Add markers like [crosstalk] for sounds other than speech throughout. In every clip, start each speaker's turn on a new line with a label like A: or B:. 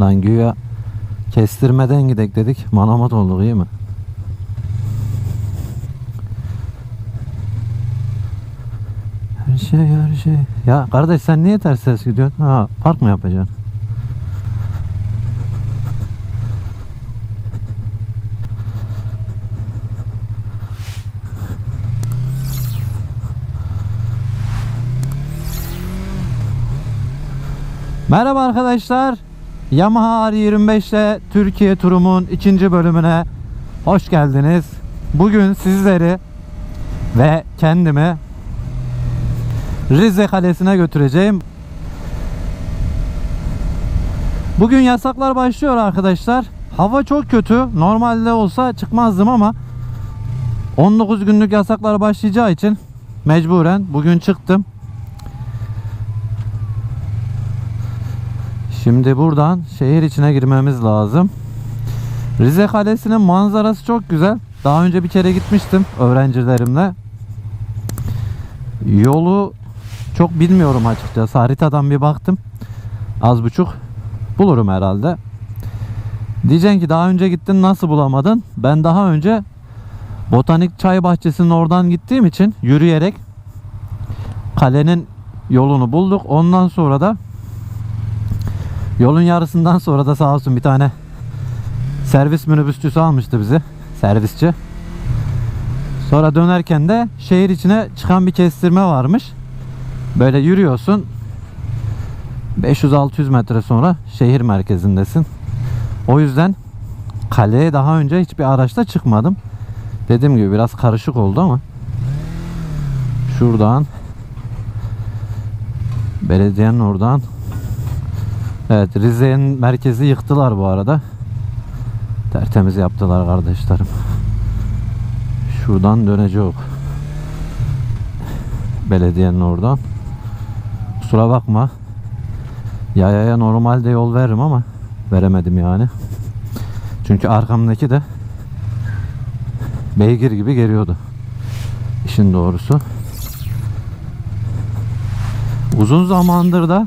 A: Lan güya kestirmeden gidek dedik. Manamat olduk iyi mi? Her şey her şey. Ya kardeş sen niye ters ses gidiyorsun? Ha park mı yapacaksın? Merhaba arkadaşlar. Yamaha R25 ile Türkiye turumun ikinci bölümüne hoş geldiniz. Bugün sizleri ve kendimi Rize Kalesi'ne götüreceğim. Bugün yasaklar başlıyor arkadaşlar. Hava çok kötü. Normalde olsa çıkmazdım ama 19 günlük yasaklar başlayacağı için mecburen bugün çıktım. Şimdi buradan şehir içine girmemiz lazım. Rize Kalesi'nin manzarası çok güzel. Daha önce bir kere gitmiştim öğrencilerimle. Yolu çok bilmiyorum açıkçası. Haritadan bir baktım. Az buçuk bulurum herhalde. Diyeceksin ki daha önce gittin nasıl bulamadın? Ben daha önce Botanik Çay Bahçesi'nin oradan gittiğim için yürüyerek kalenin yolunu bulduk. Ondan sonra da Yolun yarısından sonra da sağ olsun bir tane servis minibüsçüsü almıştı bizi. Servisçi. Sonra dönerken de şehir içine çıkan bir kestirme varmış. Böyle yürüyorsun. 500-600 metre sonra şehir merkezindesin. O yüzden kaleye daha önce hiçbir araçla çıkmadım. Dediğim gibi biraz karışık oldu ama şuradan belediyenin oradan Evet Rize'nin merkezi yıktılar bu arada. Tertemiz yaptılar kardeşlerim. Şuradan dönecek. Belediyenin oradan. Kusura bakma. Yayaya normalde yol veririm ama veremedim yani. Çünkü arkamdaki de beygir gibi geliyordu. İşin doğrusu. Uzun zamandır da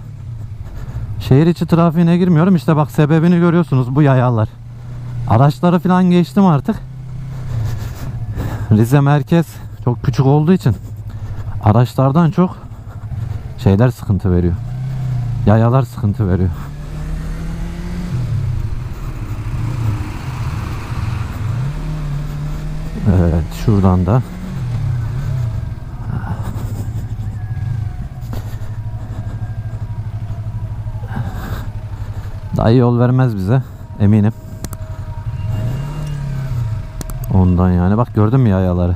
A: Şehir içi trafiğine girmiyorum. İşte bak sebebini görüyorsunuz bu yayalar. Araçları falan geçtim artık. Rize merkez çok küçük olduğu için araçlardan çok şeyler sıkıntı veriyor. Yayalar sıkıntı veriyor. Evet şuradan da Dayı yol vermez bize eminim. Ondan yani bak gördün mü yayaları?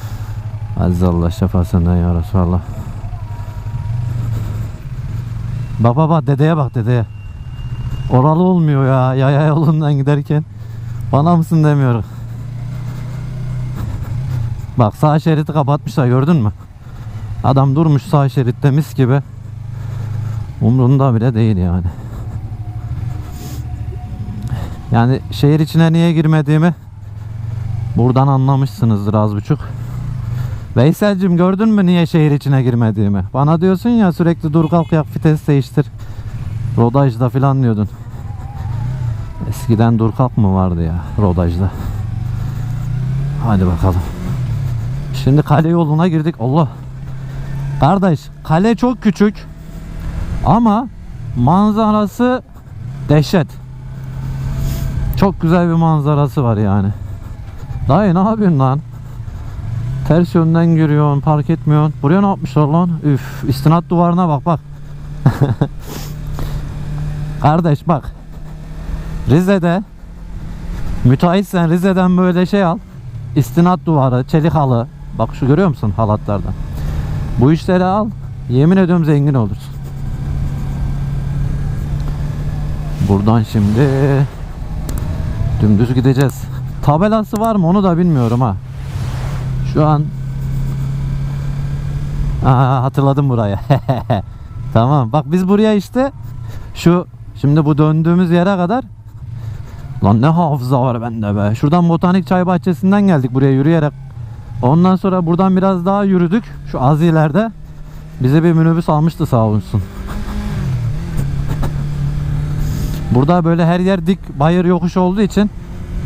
A: [laughs] Aziz Allah şefasından ya Resulallah. Bak bak bak dedeye bak dedeye. Oralı olmuyor ya yaya yolundan giderken. Bana mısın demiyor. Bak sağ şeridi kapatmışlar gördün mü? Adam durmuş sağ şeritte mis gibi. Umrunda bile değil yani. Yani şehir içine niye girmediğimi buradan anlamışsınızdır az buçuk. Veysel'cim gördün mü niye şehir içine girmediğimi? Bana diyorsun ya sürekli dur kalk yap vites değiştir. Rodajda filan diyordun. Eskiden dur kalk mı vardı ya rodajda? Hadi bakalım. Şimdi kale yoluna girdik. Allah. Kardeş kale çok küçük. Ama manzarası dehşet. Çok güzel bir manzarası var yani. Dayı ne yapıyorsun lan? Ters yönden giriyorsun, park etmiyorsun. Buraya ne yapmışlar lan? Üf, istinat duvarına bak bak. [laughs] Kardeş bak. Rize'de müteahhitsen Rize'den böyle şey al. İstinat duvarı, çelik halı. Bak şu görüyor musun halatlardan? Bu işleri al. Yemin ediyorum zengin olursun. Buradan şimdi Dümdüz gideceğiz. Tabelası var mı onu da bilmiyorum ha. Şu an Aa, hatırladım burayı. [laughs] tamam. Bak biz buraya işte şu şimdi bu döndüğümüz yere kadar Lan ne hafıza var bende be. Şuradan botanik çay bahçesinden geldik buraya yürüyerek. Ondan sonra buradan biraz daha yürüdük. Şu az ileride bize bir minibüs almıştı sağ olsun. Burada böyle her yer dik bayır yokuş olduğu için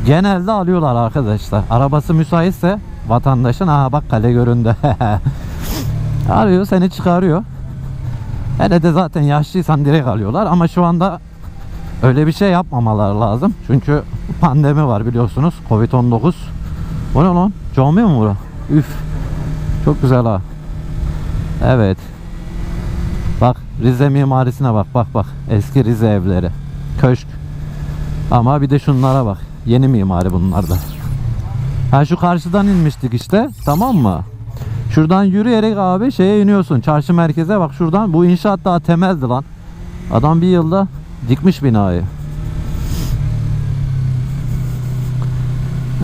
A: genelde alıyorlar arkadaşlar. Arabası müsaitse vatandaşın aha bak kale göründü. [laughs] Arıyor seni çıkarıyor. Hele de zaten yaşlıysan direkt alıyorlar ama şu anda öyle bir şey yapmamalar lazım. Çünkü pandemi var biliyorsunuz. Covid-19. Bu ne lan? Cami mi bura? Üf. Çok güzel ha. Evet. Bak Rize mimarisine bak bak bak. Eski Rize evleri. Köşk. Ama bir de şunlara bak. Yeni mimari bunlar da. Ha şu karşıdan inmiştik işte. Tamam mı? Şuradan yürüyerek abi şeye iniyorsun. Çarşı merkeze bak şuradan. Bu inşaat daha temeldi lan. Adam bir yılda dikmiş binayı.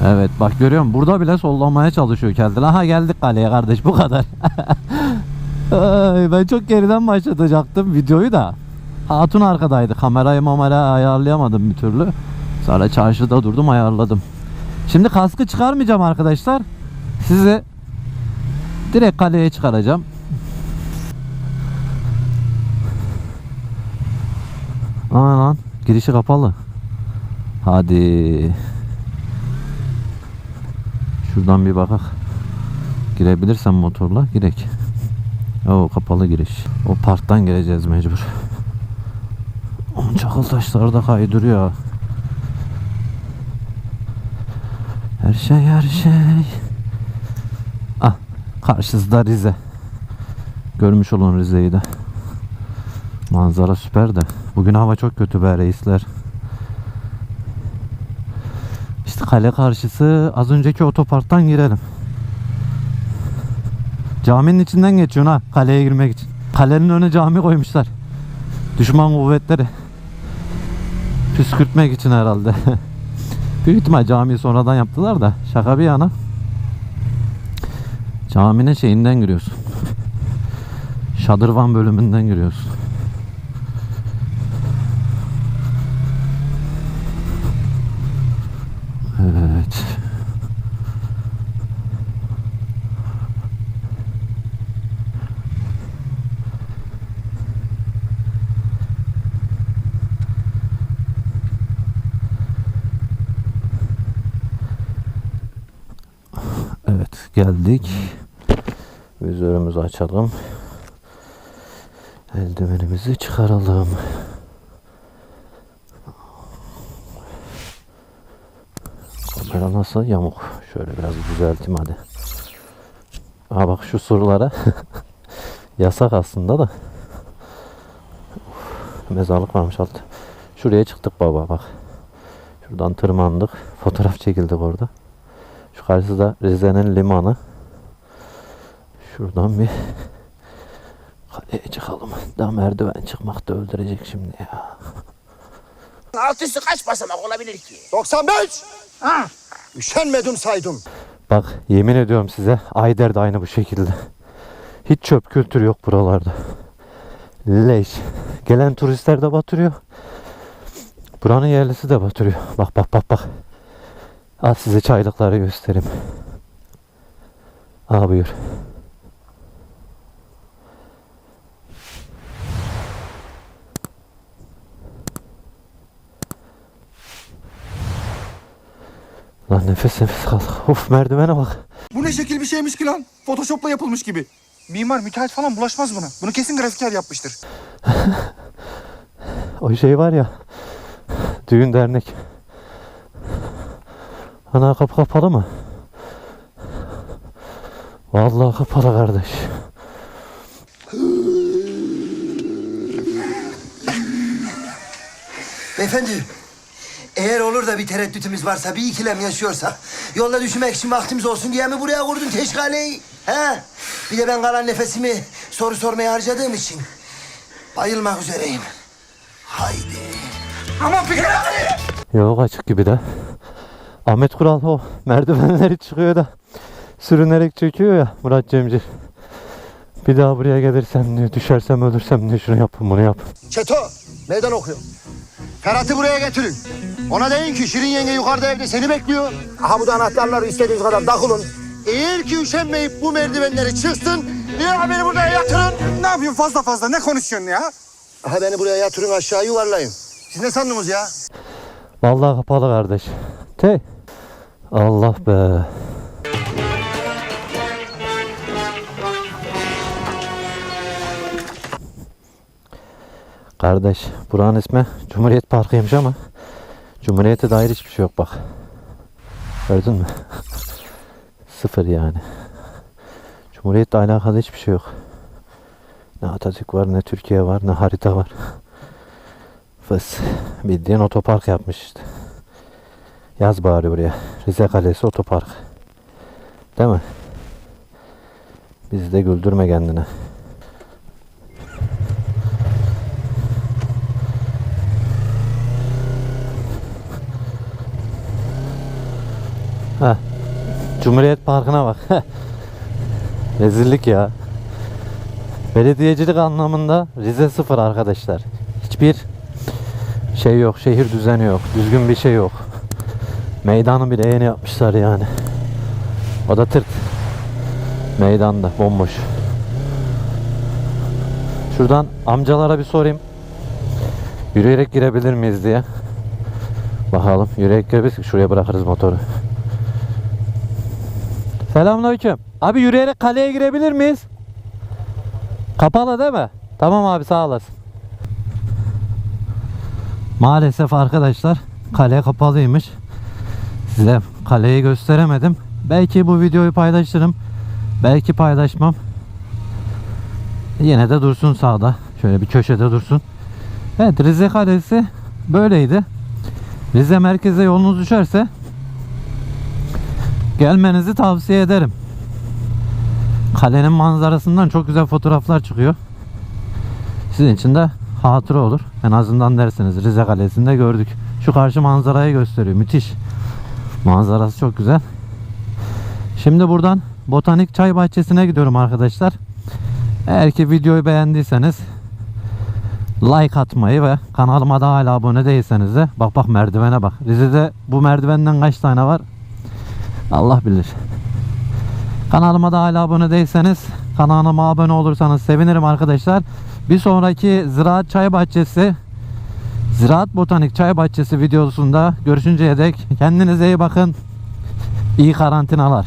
A: Evet bak görüyor musun? Burada bile sollamaya çalışıyor kendini. Aha geldik kaleye kardeş bu kadar. [laughs] Ben çok geriden başlatacaktım videoyu da. Hatun arkadaydı. Kamerayı mamara ayarlayamadım bir türlü. Sonra çarşıda durdum ayarladım. Şimdi kaskı çıkarmayacağım arkadaşlar. Sizi direkt kaleye çıkaracağım. Aman lan girişi kapalı. Hadi. Şuradan bir bakak. Girebilirsem motorla girek. O kapalı giriş. O parktan gireceğiz mecbur. Çakıl taşları da kaydırıyor. Her şey her şey. Ah karşısında Rize. Görmüş olun Rize'yi de. Manzara süper de. Bugün hava çok kötü be reisler. İşte kale karşısı az önceki otoparktan girelim. Caminin içinden geçiyorsun ha kaleye girmek için. Kalenin önüne cami koymuşlar. Düşman kuvvetleri. Püskürtmek için herhalde. [laughs] Büyük ihtimal camiyi sonradan yaptılar da şaka bir yana. Caminin şeyinden giriyorsun. [laughs] Şadırvan bölümünden giriyorsun. Evet. Evet geldik. Vizörümüzü açalım. Eldivenimizi çıkaralım. Kamera nasıl? Yamuk. Şöyle biraz düzelteyim hadi. Aa bak şu surlara [laughs] yasak aslında da. Uf, mezarlık varmış altta. Şuraya çıktık baba bak. Şuradan tırmandık. Fotoğraf çekildik orada. Şu karşıda Rize'nin limanı. Şuradan bir kaleye çıkalım. Daha merdiven çıkmak da öldürecek şimdi ya.
B: Alt üstü kaç basamak olabilir ki?
C: 95. Ha. Üşenmedim saydım.
A: Bak yemin ediyorum size Ayder de aynı bu şekilde. Hiç çöp kültürü yok buralarda. Leş. Gelen turistler de batırıyor. Buranın yerlisi de batırıyor. Bak bak bak bak. Al size çaylıkları göstereyim. Aa buyur. Lan nefes nefes kaldık. Of merdivene bak.
D: Bu ne şekil bir şeymiş ki lan? Photoshop'la yapılmış gibi. Mimar, müteahhit falan bulaşmaz buna. Bunu kesin grafiker yapmıştır. [laughs]
A: O şey var ya. Düğün dernek. Ana kapı kapalı mı? Vallahi kapalı kardeş.
E: Beyefendi, eğer olur da bir tereddütümüz varsa, bir ikilem yaşıyorsak... ...yolda düşünmek için vaktimiz olsun diye mi buraya kurdun teşkaleyi? He? Bir de ben kalan nefesimi soru sormaya harcadığım için... ...bayılmak üzereyim. Haydi.
D: Aman Fikri
A: Yok açık gibi de. Ahmet Kural o merdivenleri çıkıyor da sürünerek çekiyor ya Murat Cemcir. Bir daha buraya gelirsem diyor, düşersem ölürsem diyor şunu yapın bunu yapın.
C: Çeto meydan okuyor. Ferhat'ı buraya getirin. Ona deyin ki Şirin yenge yukarıda evde seni bekliyor. Aha bu da anahtarları istediğiniz kadar takılın. Eğer ki üşenmeyip bu merdivenleri çıksın, ya beni buraya yatırın.
D: Ne yapıyorsun fazla fazla? Ne konuşuyorsun ya?
C: Aha beni buraya yatırın aşağı yuvarlayın. Siz ne sandınız ya?
A: Vallahi kapalı kardeş. Te. Allah be. Kardeş buranın ismi Cumhuriyet Parkı'ymış ama Cumhuriyet'e dair hiçbir şey yok bak. Gördün mü? [laughs] Sıfır yani. Cumhuriyet'le alakalı hiçbir şey yok. Ne Atatürk var, ne Türkiye var, ne harita var. Fıs. Bildiğin otopark yapmış işte. Yaz bari buraya. Rize Kalesi otopark. Değil mi? Bizi de güldürme kendine. Heh. Cumhuriyet Parkı'na bak. Rezillik ya. Belediyecilik anlamında Rize sıfır arkadaşlar. Hiçbir şey yok, şehir düzeni yok, düzgün bir şey yok. Meydanı bile yeni yapmışlar yani. O da tırt. Meydanda bomboş. Şuradan amcalara bir sorayım. Yürüyerek girebilir miyiz diye. Bakalım yürüyerek girebiliriz. Şuraya bırakırız motoru. Selamünaleyküm. Abi yürüyerek kaleye girebilir miyiz? Kapalı değil mi? Tamam abi sağ olasın. Maalesef arkadaşlar kale kapalıymış. Size kaleyi gösteremedim. Belki bu videoyu paylaşırım. Belki paylaşmam. Yine de dursun sağda. Şöyle bir köşede dursun. Evet Rize Kalesi böyleydi. Rize merkeze yolunuz düşerse gelmenizi tavsiye ederim. Kalenin manzarasından çok güzel fotoğraflar çıkıyor. Sizin için de hatıra olur. En azından dersiniz Rize Kalesi'nde gördük. Şu karşı manzarayı gösteriyor. Müthiş. Manzarası çok güzel. Şimdi buradan Botanik Çay Bahçesi'ne gidiyorum arkadaşlar. Eğer ki videoyu beğendiyseniz like atmayı ve kanalıma da hala abone değilseniz de bak bak merdivene bak. Rize'de bu merdivenden kaç tane var? Allah bilir. Kanalıma da hala abone değilseniz kanalıma abone olursanız sevinirim arkadaşlar. Bir sonraki Ziraat Çay Bahçesi Ziraat Botanik Çay Bahçesi videosunda görüşünceye dek kendinize iyi bakın. İyi karantinalar.